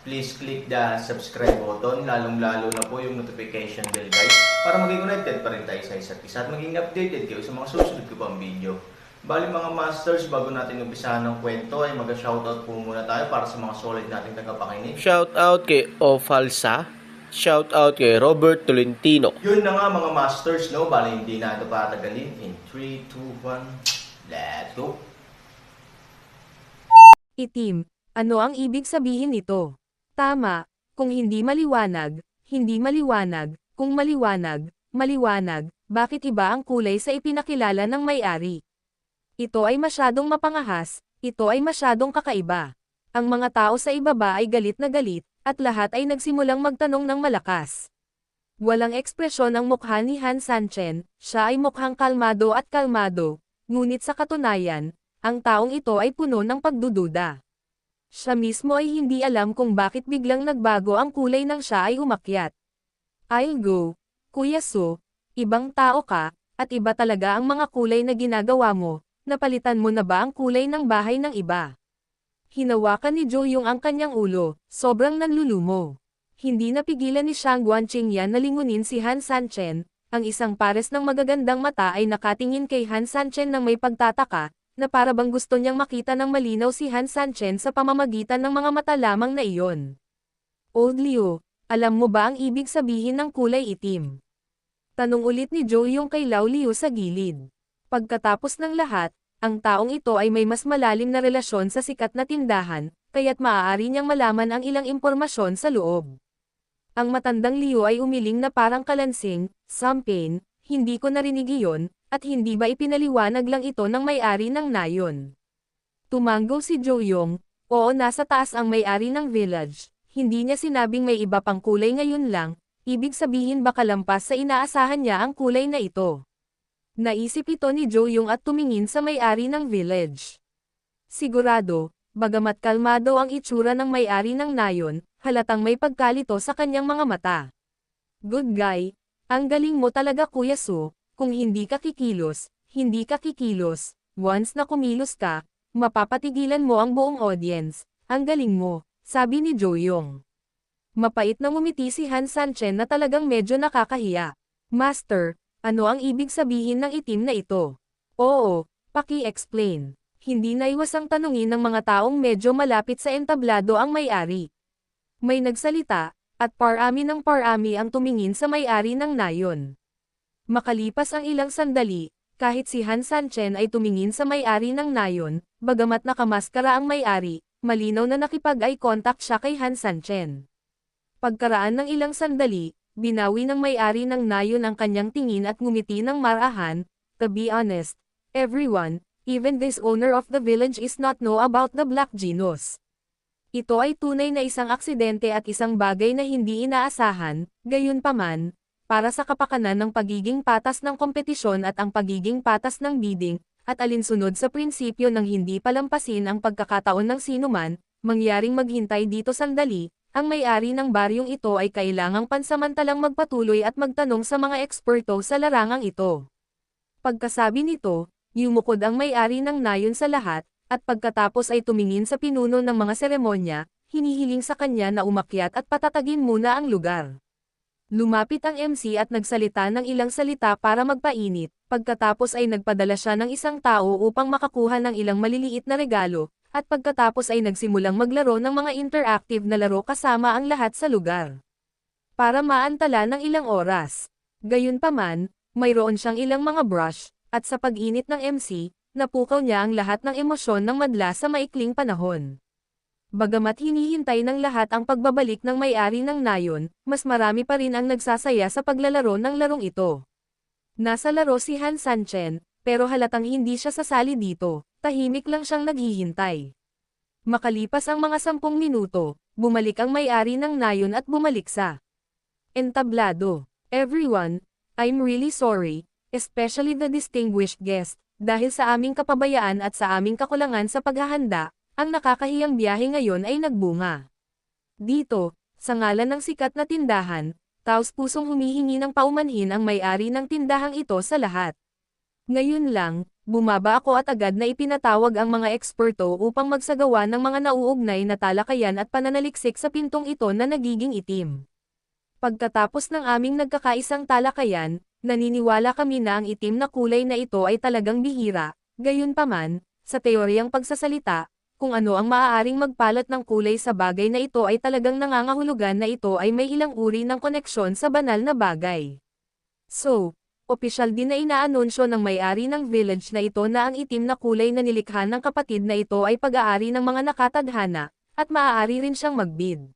please click the subscribe button, lalong-lalo na po yung notification bell guys, para maging connected pa rin tayo sa isa't isa at maging updated kayo sa mga susunod ko pang video. Bali mga masters, bago natin umpisahan ng kwento ay mag-shoutout po muna tayo para sa mga solid nating tagapakinig. Shout out kay Ofalsa. Shout out kay Robert Tolentino. Yun na nga mga masters, no? Bali hindi na ito patagalin. In 3, 2, 1, let's go! Itim, ano ang ibig sabihin nito? Tama, kung hindi maliwanag, hindi maliwanag, kung maliwanag, maliwanag, bakit iba ang kulay sa ipinakilala ng may-ari? Ito ay masyadong mapangahas, ito ay masyadong kakaiba. Ang mga tao sa ibaba ay galit na galit, at lahat ay nagsimulang magtanong ng malakas. Walang ekspresyon ang mukha ni Han Sanchen, siya ay mukhang kalmado at kalmado, ngunit sa katunayan, ang taong ito ay puno ng pagdududa. Siya mismo ay hindi alam kung bakit biglang nagbago ang kulay ng siya ay umakyat. I'll go, Kuya Su, ibang tao ka, at iba talaga ang mga kulay na ginagawa mo, napalitan mo na ba ang kulay ng bahay ng iba? Hinawakan ni Jo yung ang kanyang ulo, sobrang nanlulumo. Hindi napigilan ni Shang Guanqing yan na lingunin si Han Sanchen, ang isang pares ng magagandang mata ay nakatingin kay Han Sanchen ng may pagtataka, na para bang gusto niyang makita ng malinaw si Han Sanchen sa pamamagitan ng mga mata lamang na iyon. Old Liu, alam mo ba ang ibig sabihin ng kulay itim? Tanong ulit ni Joe yung kay Lao Liu sa gilid. Pagkatapos ng lahat, ang taong ito ay may mas malalim na relasyon sa sikat na tindahan, kaya't maaari niyang malaman ang ilang impormasyon sa loob. Ang matandang Liu ay umiling na parang kalansing, Sampain, hindi ko narinig iyon, at hindi ba ipinaliwanag lang ito ng may-ari ng nayon? Tumango si Jo Yong, oo nasa taas ang may-ari ng village, hindi niya sinabing may iba pang kulay ngayon lang, ibig sabihin baka lampas sa inaasahan niya ang kulay na ito. Naisip ito ni Jo Yong at tumingin sa may-ari ng village. Sigurado, bagamat kalmado ang itsura ng may-ari ng nayon, halatang may pagkalito sa kanyang mga mata. Good guy, ang galing mo talaga Kuya Su, kung hindi ka kikilos, hindi ka kikilos, once na kumilos ka, mapapatigilan mo ang buong audience, ang galing mo, sabi ni Jo Yong. Mapait na ngumiti si Han Sanchen na talagang medyo nakakahiya. Master, ano ang ibig sabihin ng itim na ito? Oo, paki-explain. Hindi naiwasang tanungin ng mga taong medyo malapit sa entablado ang may-ari. May nagsalita, at parami ng parami ang tumingin sa may-ari ng nayon. Makalipas ang ilang sandali, kahit si Han Sanchen ay tumingin sa may-ari ng nayon, bagamat nakamaskara ang may-ari, malinaw na nakipag-eye contact siya kay Han Sanchen. Pagkaraan ng ilang sandali, binawi ng may-ari ng nayon ang kanyang tingin at ngumiti ng marahan, to be honest, everyone, even this owner of the village is not know about the Black Genus. Ito ay tunay na isang aksidente at isang bagay na hindi inaasahan, gayunpaman, para sa kapakanan ng pagiging patas ng kompetisyon at ang pagiging patas ng bidding, at alinsunod sa prinsipyo ng hindi palampasin ang pagkakataon ng sinuman, mangyaring maghintay dito sandali, ang may-ari ng baryong ito ay kailangang pansamantalang magpatuloy at magtanong sa mga eksperto sa larangang ito. Pagkasabi nito, yumukod ang may-ari ng nayon sa lahat, at pagkatapos ay tumingin sa pinuno ng mga seremonya, hinihiling sa kanya na umakyat at patatagin muna ang lugar. Lumapit ang MC at nagsalita ng ilang salita para magpainit, pagkatapos ay nagpadala siya ng isang tao upang makakuha ng ilang maliliit na regalo, at pagkatapos ay nagsimulang maglaro ng mga interactive na laro kasama ang lahat sa lugar. Para maantala ng ilang oras. Gayunpaman, mayroon siyang ilang mga brush, at sa pag-init ng MC, napukaw niya ang lahat ng emosyon ng madla sa maikling panahon. Bagamat hinihintay ng lahat ang pagbabalik ng may-ari ng nayon, mas marami pa rin ang nagsasaya sa paglalaro ng larong ito. Nasa laro si Han Sanchen, pero halatang hindi siya sasali dito, tahimik lang siyang naghihintay. Makalipas ang mga sampung minuto, bumalik ang may-ari ng nayon at bumalik sa Entablado. Everyone, I'm really sorry, especially the distinguished guest, dahil sa aming kapabayaan at sa aming kakulangan sa paghahanda, ang nakakahiyang biyahe ngayon ay nagbunga. Dito, sa ngalan ng sikat na tindahan, taos pusong humihingi ng paumanhin ang may-ari ng tindahang ito sa lahat. Ngayon lang, bumaba ako at agad na ipinatawag ang mga eksperto upang magsagawa ng mga nauugnay na talakayan at pananaliksik sa pintong ito na nagiging itim. Pagkatapos ng aming nagkakaisang talakayan, naniniwala kami na ang itim na kulay na ito ay talagang bihira, gayunpaman, sa teoryang pagsasalita, kung ano ang maaaring magpalat ng kulay sa bagay na ito ay talagang nangangahulugan na ito ay may ilang uri ng koneksyon sa banal na bagay. So, opisyal din na inaanunsyo ng may-ari ng village na ito na ang itim na kulay na nilikha ng kapatid na ito ay pag-aari ng mga nakatadhana, at maaari rin siyang magbid.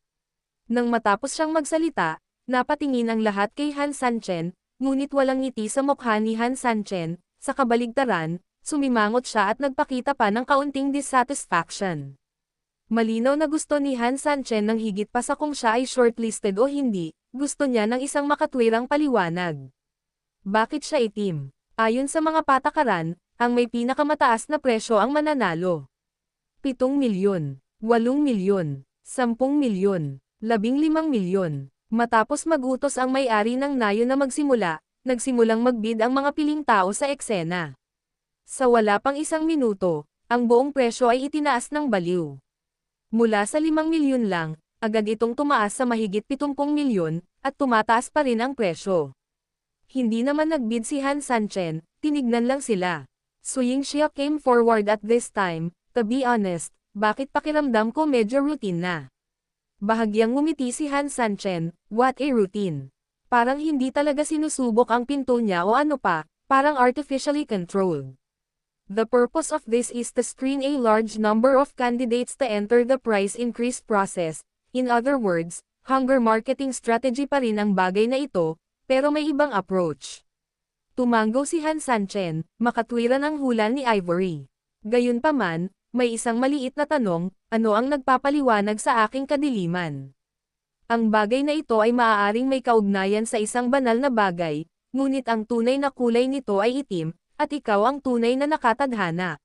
Nang matapos siyang magsalita, napatingin ang lahat kay Han Sanchen, ngunit walang ngiti sa mukha ni Han Sanchen, sa kabaligtaran, sumimangot siya at nagpakita pa ng kaunting dissatisfaction. Malinaw na gusto ni Han Sanchen ng higit pa sa kung siya ay shortlisted o hindi, gusto niya ng isang makatwirang paliwanag. Bakit siya itim? Ayon sa mga patakaran, ang may pinakamataas na presyo ang mananalo. 7 milyon, 8 milyon, 10 milyon, 15 milyon. Matapos magutos ang may-ari ng nayo na magsimula, nagsimulang magbid ang mga piling tao sa eksena. Sa wala pang isang minuto, ang buong presyo ay itinaas ng baliw. Mula sa 5 milyon lang, agad itong tumaas sa mahigit 70 milyon, at tumataas pa rin ang presyo. Hindi naman nagbid si Han Sanchen, tinignan lang sila. Suying Xia came forward at this time, to be honest, bakit pakiramdam ko medyo routine na. Bahagyang ngumiti si Han Sanchen, what a routine. Parang hindi talaga sinusubok ang pinto niya o ano pa, parang artificially controlled. The purpose of this is to screen a large number of candidates to enter the price increase process. In other words, hunger marketing strategy pa rin ang bagay na ito, pero may ibang approach. Tumango si Han Sanchen, makatwiran ang hula ni Ivory. Gayunpaman, may isang maliit na tanong, ano ang nagpapaliwanag sa aking kadiliman? Ang bagay na ito ay maaaring may kaugnayan sa isang banal na bagay, ngunit ang tunay na kulay nito ay itim, at ikaw ang tunay na nakatadhana.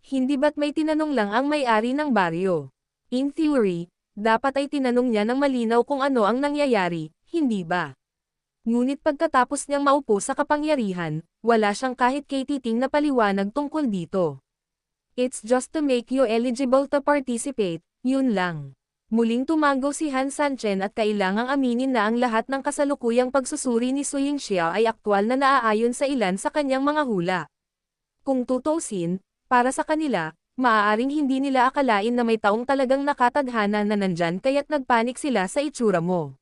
Hindi ba't may tinanong lang ang may-ari ng baryo? In theory, dapat ay tinanong niya ng malinaw kung ano ang nangyayari, hindi ba? Ngunit pagkatapos niyang maupo sa kapangyarihan, wala siyang kahit kay na paliwanag tungkol dito. It's just to make you eligible to participate, yun lang. Muling tumango si Han Sanchen at kailangang aminin na ang lahat ng kasalukuyang pagsusuri ni Su Yingxia ay aktwal na naaayon sa ilan sa kanyang mga hula. Kung tutusin, para sa kanila, maaaring hindi nila akalain na may taong talagang nakatadhana na nandyan kaya't nagpanik sila sa itsura mo.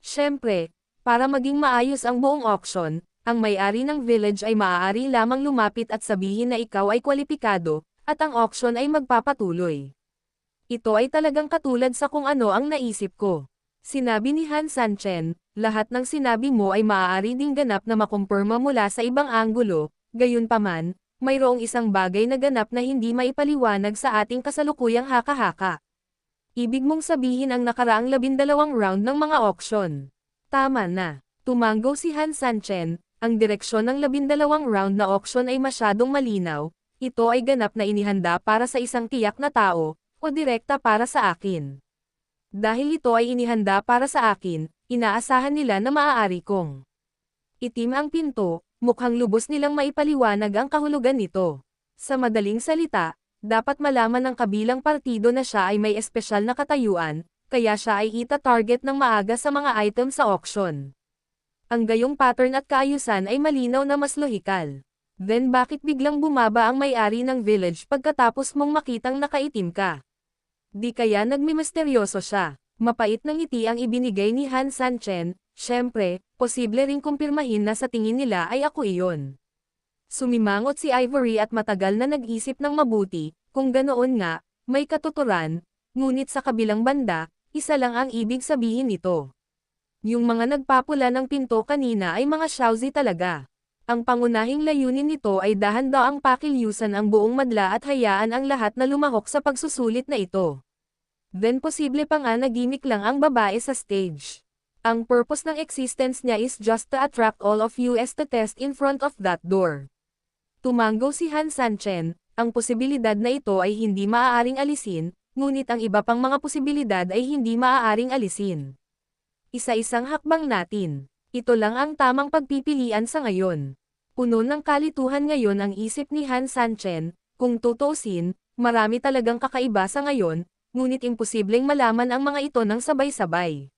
Siyempre, para maging maayos ang buong auction, ang may-ari ng village ay maaari lamang lumapit at sabihin na ikaw ay kwalipikado, at ang auction ay magpapatuloy. Ito ay talagang katulad sa kung ano ang naisip ko. Sinabi ni Han Sanchen, lahat ng sinabi mo ay maaari ding ganap na makumpirma mula sa ibang anggulo, gayunpaman, mayroong isang bagay na ganap na hindi maipaliwanag sa ating kasalukuyang haka-haka. Ibig mong sabihin ang nakaraang labindalawang round ng mga auction. Tama na. Tumango si Han Sanchen, ang direksyon ng labindalawang round na auction ay masyadong malinaw, ito ay ganap na inihanda para sa isang tiyak na tao, o direkta para sa akin. Dahil ito ay inihanda para sa akin, inaasahan nila na maaari kong itim ang pinto, mukhang lubos nilang maipaliwanag ang kahulugan nito. Sa madaling salita, dapat malaman ng kabilang partido na siya ay may espesyal na katayuan, kaya siya ay ita-target ng maaga sa mga item sa auction. Ang gayong pattern at kaayusan ay malinaw na mas lohikal. Then bakit biglang bumaba ang may-ari ng village pagkatapos mong makitang nakaitim ka? Di kaya nagmimisteryoso siya. Mapait ng ngiti ang ibinigay ni Han Sanchen, syempre, posible ring kumpirmahin na sa tingin nila ay ako iyon. Sumimangot si Ivory at matagal na nag-isip ng mabuti, kung ganoon nga, may katuturan, ngunit sa kabilang banda, isa lang ang ibig sabihin nito. Yung mga nagpapula ng pinto kanina ay mga Shaozi talaga. Ang pangunahing layunin nito ay dahan-daang pakilyusan ang buong madla at hayaan ang lahat na lumahok sa pagsusulit na ito. Then posible pa nga nagimik lang ang babae sa stage. Ang purpose ng existence niya is just to attract all of you as to test in front of that door. Tumango si Han Sanchen, ang posibilidad na ito ay hindi maaaring alisin, ngunit ang iba pang mga posibilidad ay hindi maaaring alisin. Isa-isang hakbang natin. Ito lang ang tamang pagpipilian sa ngayon. Puno ng kalituhan ngayon ang isip ni Han Sanchen, kung tutusin, marami talagang kakaiba sa ngayon, ngunit imposibleng malaman ang mga ito ng sabay-sabay.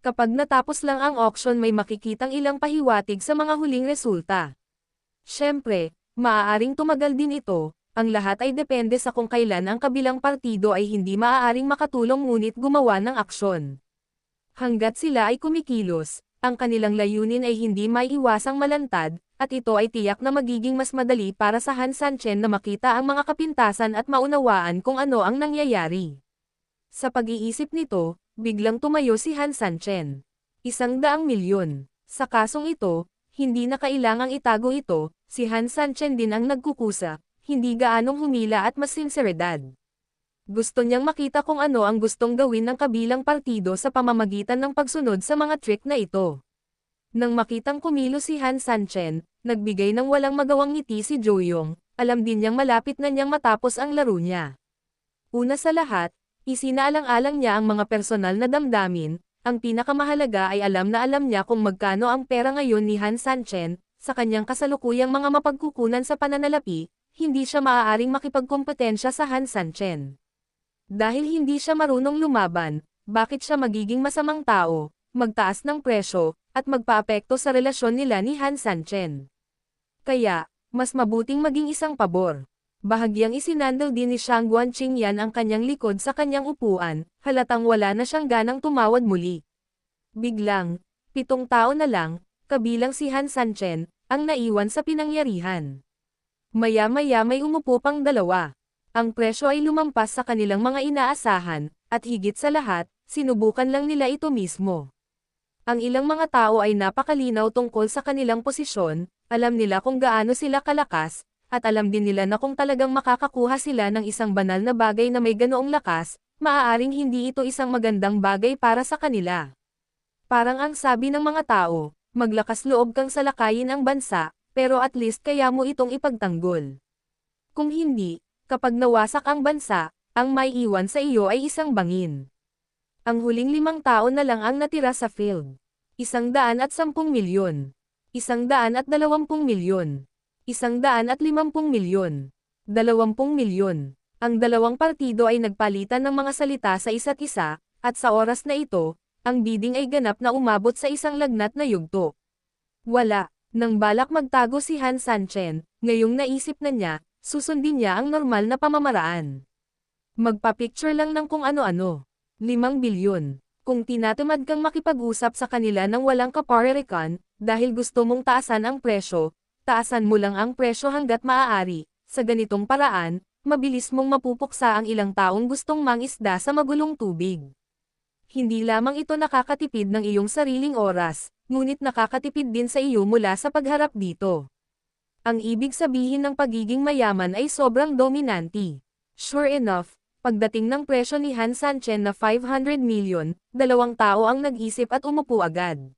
Kapag natapos lang ang auction may makikitang ilang pahiwatig sa mga huling resulta. Siyempre, maaaring tumagal din ito, ang lahat ay depende sa kung kailan ang kabilang partido ay hindi maaaring makatulong ngunit gumawa ng aksyon. Hanggat sila ay kumikilos, ang kanilang layunin ay hindi maiiwasang malantad, at ito ay tiyak na magiging mas madali para sa Han Sanchen na makita ang mga kapintasan at maunawaan kung ano ang nangyayari. Sa pag-iisip nito, biglang tumayo si Han Sanchen. Isang daang milyon. Sa kasong ito, hindi na kailangang itago ito, si Han Sanchen din ang nagkukusa, hindi gaanong humila at mas sinseridad. Gusto niyang makita kung ano ang gustong gawin ng kabilang partido sa pamamagitan ng pagsunod sa mga trick na ito. Nang makitang kumilo si Han Sanchen, nagbigay ng walang magawang ngiti si Joyong, alam din niyang malapit na niyang matapos ang laro niya. Una sa lahat, isinaalang-alang niya ang mga personal na damdamin, ang pinakamahalaga ay alam na alam niya kung magkano ang pera ngayon ni Han Sanchen, sa kanyang kasalukuyang mga mapagkukunan sa pananalapi, hindi siya maaaring makipagkompetensya sa Han Sanchen. Dahil hindi siya marunong lumaban, bakit siya magiging masamang tao, magtaas ng presyo, at magpaapekto sa relasyon nila ni Han Sanchen. Kaya, mas mabuting maging isang pabor. Bahagyang isinandal din ni Shang Guanqing yan ang kanyang likod sa kanyang upuan, halatang wala na siyang ganang tumawad muli. Biglang, pitong tao na lang, kabilang si Han Sanchen, ang naiwan sa pinangyarihan. Maya-maya may umupo pang dalawa. Ang presyo ay lumampas sa kanilang mga inaasahan, at higit sa lahat, sinubukan lang nila ito mismo. Ang ilang mga tao ay napakalinaw tungkol sa kanilang posisyon, alam nila kung gaano sila kalakas, at alam din nila na kung talagang makakakuha sila ng isang banal na bagay na may ganoong lakas, maaaring hindi ito isang magandang bagay para sa kanila. Parang ang sabi ng mga tao, maglakas loob kang salakayin ang bansa, pero at least kaya mo itong ipagtanggol. Kung hindi, kapag nawasak ang bansa, ang may iwan sa iyo ay isang bangin. Ang huling limang tao na lang ang natira sa field. Isang daan at sampung milyon. Isang daan at dalawampung milyon. Isang daan at limampung milyon. Dalawampung milyon. Ang dalawang partido ay nagpalitan ng mga salita sa isa't isa, at sa oras na ito, ang bidding ay ganap na umabot sa isang lagnat na yugto. Wala, nang balak magtago si Han Sanchen, ngayong naisip na niya, susundin niya ang normal na pamamaraan. Magpa-picture lang ng kung ano-ano. Limang bilyon. Kung tinatamad kang makipag-usap sa kanila ng walang kaparerikan, dahil gusto mong taasan ang presyo, taasan mo lang ang presyo hanggat maaari. Sa ganitong paraan, mabilis mong mapupuksa ang ilang taong gustong mangisda sa magulong tubig. Hindi lamang ito nakakatipid ng iyong sariling oras, ngunit nakakatipid din sa iyo mula sa pagharap dito. Ang ibig sabihin ng pagiging mayaman ay sobrang dominanti. Sure enough, pagdating ng presyo ni Han Sanchen na 500 million, dalawang tao ang nag-isip at umupo agad.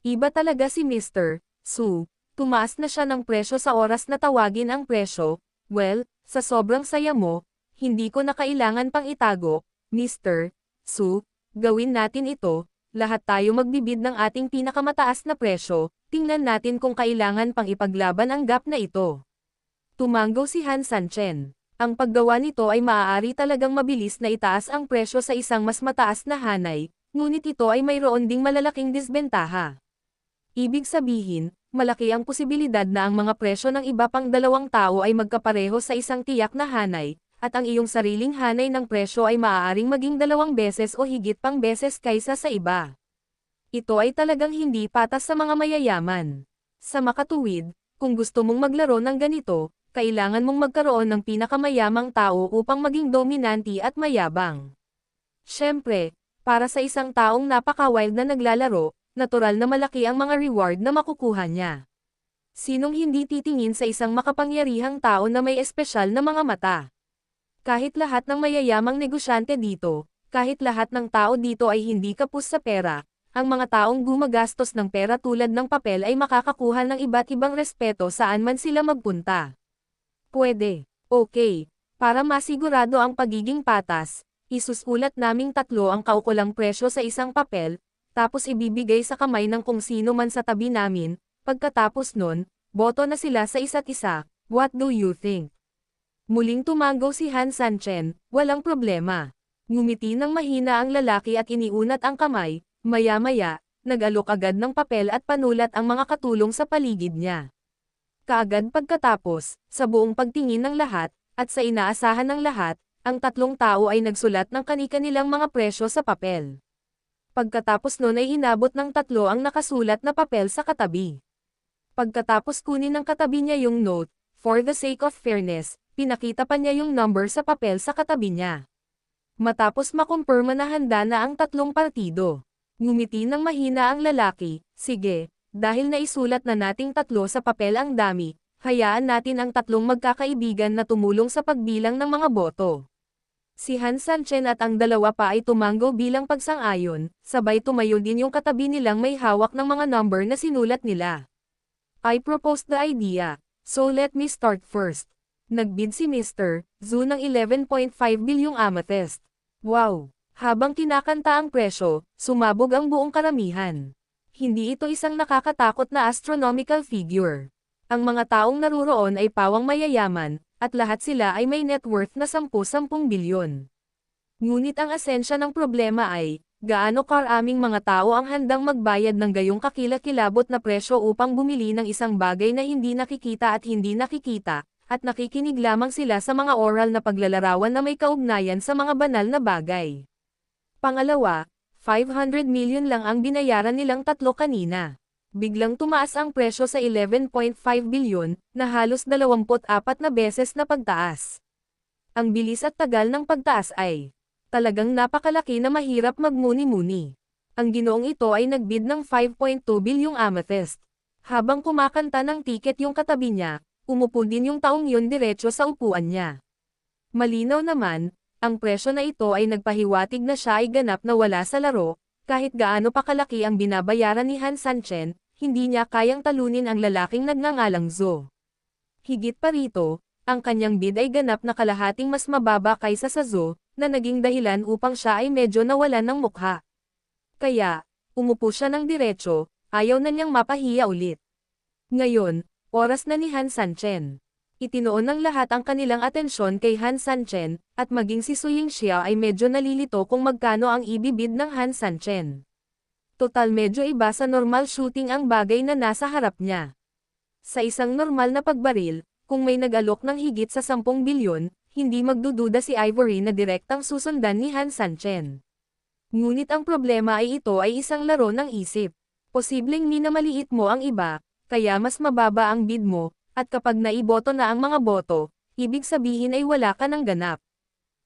Iba talaga si Mr. Su, tumaas na siya ng presyo sa oras na tawagin ang presyo, well, sa sobrang saya mo, hindi ko na kailangan pang itago, Mr. Su, gawin natin ito, lahat tayo magbibid ng ating pinakamataas na presyo, tingnan natin kung kailangan pang ipaglaban ang gap na ito. Tumango si Han Sanchen. Ang paggawa nito ay maaari talagang mabilis na itaas ang presyo sa isang mas mataas na hanay, ngunit ito ay mayroon ding malalaking disbentaha. Ibig sabihin, malaki ang posibilidad na ang mga presyo ng iba pang dalawang tao ay magkapareho sa isang tiyak na hanay, at ang iyong sariling hanay ng presyo ay maaaring maging dalawang beses o higit pang beses kaysa sa iba. Ito ay talagang hindi patas sa mga mayayaman. Sa makatuwid, kung gusto mong maglaro ng ganito, kailangan mong magkaroon ng pinakamayamang tao upang maging dominanti at mayabang. Siyempre, para sa isang taong napaka-wild na naglalaro, natural na malaki ang mga reward na makukuha niya. Sinong hindi titingin sa isang makapangyarihang tao na may espesyal na mga mata? Kahit lahat ng mayayamang negosyante dito, kahit lahat ng tao dito ay hindi kapus sa pera, ang mga taong gumagastos ng pera tulad ng papel ay makakakuha ng iba't ibang respeto saan man sila magpunta. Pwede. Okay. Para masigurado ang pagiging patas, isusulat naming tatlo ang kaukulang presyo sa isang papel, tapos ibibigay sa kamay ng kung sino man sa tabi namin, pagkatapos nun, boto na sila sa isa't isa, what do you think? Muling tumango si Han Sanchen, walang problema. Ngumiti ng mahina ang lalaki at iniunat ang kamay, maya-maya, nag-alok agad ng papel at panulat ang mga katulong sa paligid niya. Kaagad pagkatapos, sa buong pagtingin ng lahat, at sa inaasahan ng lahat, ang tatlong tao ay nagsulat ng kani-kanilang mga presyo sa papel. Pagkatapos nun ay inabot ng tatlo ang nakasulat na papel sa katabi. Pagkatapos kunin ng katabi niya yung note, for the sake of fairness, pinakita pa niya yung number sa papel sa katabi niya. Matapos makumpirma na handa na ang tatlong partido. Ngumiti ng mahina ang lalaki, sige, dahil naisulat na nating tatlo sa papel ang dami, hayaan natin ang tatlong magkakaibigan na tumulong sa pagbilang ng mga boto. Si Han Sanchen at ang dalawa pa ay tumango bilang pagsang-ayon, sabay tumayo din yung katabi nilang may hawak ng mga number na sinulat nila. I proposed the idea, so let me start first. Nagbid si Mr. Zhu ng 11.5 bilyong amethyst. Wow! Habang kinakanta ang presyo, sumabog ang buong karamihan. Hindi ito isang nakakatakot na astronomical figure. Ang mga taong naruroon ay pawang mayayaman, at lahat sila ay may net worth na 10-10 bilyon. Ngunit ang asensya ng problema ay, gaano karaming mga tao ang handang magbayad ng gayong kakilakilabot na presyo upang bumili ng isang bagay na hindi nakikita at hindi nakikita, at nakikinig lamang sila sa mga oral na paglalarawan na may kaugnayan sa mga banal na bagay. Pangalawa, 500 million lang ang binayaran nilang tatlo kanina. Biglang tumaas ang presyo sa 11.5 bilyon, na halos 24 na beses na pagtaas. Ang bilis at tagal ng pagtaas ay talagang napakalaki na mahirap magmuni-muni. Ang ginoong ito ay nagbid ng 5.2 bilyong amethyst. Habang kumakanta ng tiket yung katabi niya, umupo din yung taong yun diretso sa upuan niya. Malinaw naman, ang presyo na ito ay nagpahiwatig na siya ay ganap na wala sa laro, kahit gaano pa kalaki ang binabayaran ni Han Sanchen, hindi niya kayang talunin ang lalaking nagngangalang Zo. Higit pa rito, ang kanyang bid ay ganap na kalahating mas mababa kaysa sa Zo, na naging dahilan upang siya ay medyo nawalan ng mukha. Kaya, umupo siya ng diretso, ayaw na niyang mapahiya ulit. Ngayon, oras na ni Han Sanchen. Itinoon ng lahat ang kanilang atensyon kay Han Sanchen, at maging si Suying Xia ay medyo nalilito kung magkano ang ibibid ng Han Sanchen. Total medyo iba sa normal shooting ang bagay na nasa harap niya. Sa isang normal na pagbaril, kung may nag-alok ng higit sa 10 bilyon, hindi magdududa si Ivory na direktang susundan ni Han Sanchen. Ngunit ang problema ay ito ay isang laro ng isip. Posibleng minamaliit mo ang iba, kaya mas mababa ang bid mo, at kapag naiboto na ang mga boto, ibig sabihin ay wala ka ng ganap.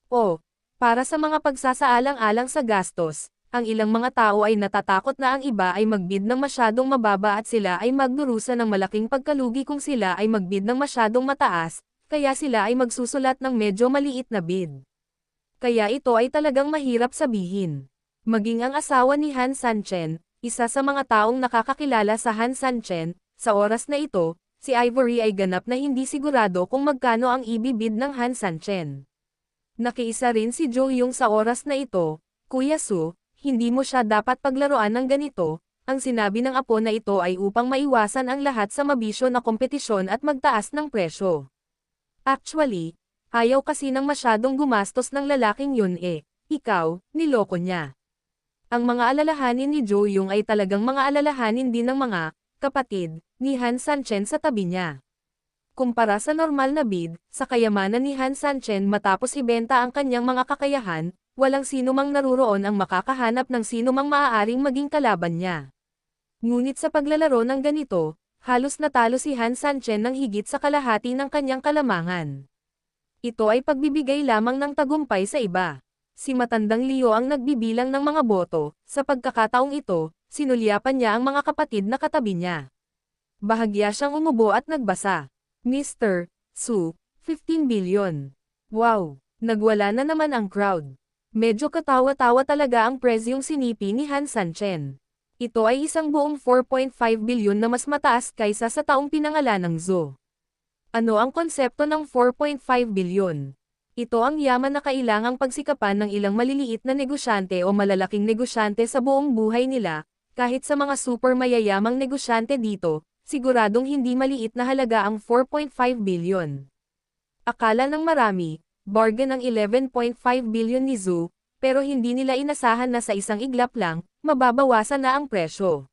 O, para sa mga pagsasaalang-alang sa gastos, ang ilang mga tao ay natatakot na ang iba ay magbid ng masyadong mababa at sila ay magdurusa ng malaking pagkalugi kung sila ay magbid ng masyadong mataas, kaya sila ay magsusulat ng medyo maliit na bid. Kaya ito ay talagang mahirap sabihin. Maging ang asawa ni Han Sanchen, isa sa mga taong nakakakilala sa Han Sanchen, sa oras na ito, si Ivory ay ganap na hindi sigurado kung magkano ang ibibid ng Han Sanchen. Nakiisa rin si Jo Yung sa oras na ito, Kuya Su, hindi mo siya dapat paglaruan ng ganito, ang sinabi ng apo na ito ay upang maiwasan ang lahat sa mabisyo na kompetisyon at magtaas ng presyo. Actually, ayaw kasi ng masyadong gumastos ng lalaking yun eh, ikaw, niloko niya. Ang mga alalahanin ni Jo Yung ay talagang mga alalahanin din ng mga kapatid ni Han Sanchen sa tabi niya. Kumpara sa normal na bid, sa kayamanan ni Han Sanchen matapos ibenta ang kanyang mga kakayahan, walang sino mang naruroon ang makakahanap ng sino mang maaaring maging kalaban niya. Ngunit sa paglalaro ng ganito, halos natalo si Han Sanchen ng higit sa kalahati ng kanyang kalamangan. Ito ay pagbibigay lamang ng tagumpay sa iba. Si matandang Leo ang nagbibilang ng mga boto, sa pagkakataong ito, sinulyapan niya ang mga kapatid na katabi niya. Bahagya siyang umubo at nagbasa. Mr. Su, 15 billion. Wow, nagwala na naman ang crowd. Medyo katawa-tawa talaga ang presyong sinipi ni Han Sanchen. Ito ay isang buong 4.5 bilyon na mas mataas kaysa sa taong pinangalan ng Zo. Ano ang konsepto ng 4.5 bilyon? Ito ang yaman na kailangang pagsikapan ng ilang maliliit na negosyante o malalaking negosyante sa buong buhay nila, kahit sa mga super mayayamang negosyante dito, siguradong hindi maliit na halaga ang 4.5 bilyon. Akala ng marami, bargain ang 11.5 bilyon ni Zoo, pero hindi nila inasahan na sa isang iglap lang, mababawasan na ang presyo.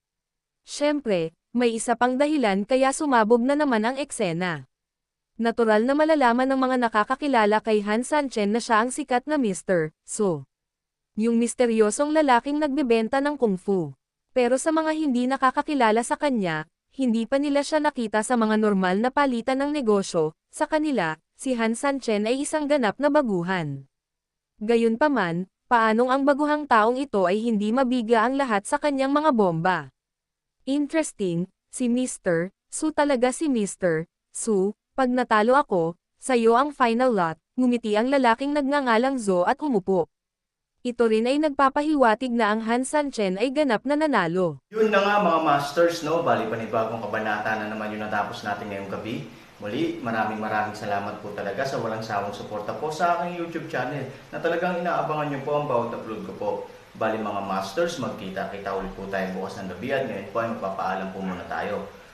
Siyempre, may isa pang dahilan kaya sumabog na naman ang eksena. Natural na malalaman ng mga nakakakilala kay Han Sanchen na siya ang sikat na Mr. So. Yung misteryosong lalaking nagbebenta ng kung fu. Pero sa mga hindi nakakakilala sa kanya, hindi pa nila siya nakita sa mga normal na palitan ng negosyo, sa kanila, si Han Sanchen ay isang ganap na baguhan. Gayunpaman, paanong ang baguhang taong ito ay hindi mabiga ang lahat sa kanyang mga bomba. Interesting, si Mr. Su talaga si Mr. Su, pag natalo ako, sa'yo ang final lot, ngumiti ang lalaking nagngangalang Zo at umupo. Ito rin ay nagpapahiwatig na ang Han Sanchen ay ganap na nanalo. Yun na nga mga masters, no? Bali panibagong kabanata na naman yung natapos natin ngayong gabi. Muli, maraming maraming salamat po talaga sa walang sawang suporta po sa aking YouTube channel na talagang inaabangan niyo po ang bawat upload ko po. Bali mga masters, magkita-kita ulit po tayo bukas ng gabi at ngayon po ay magpapaalam po muna tayo.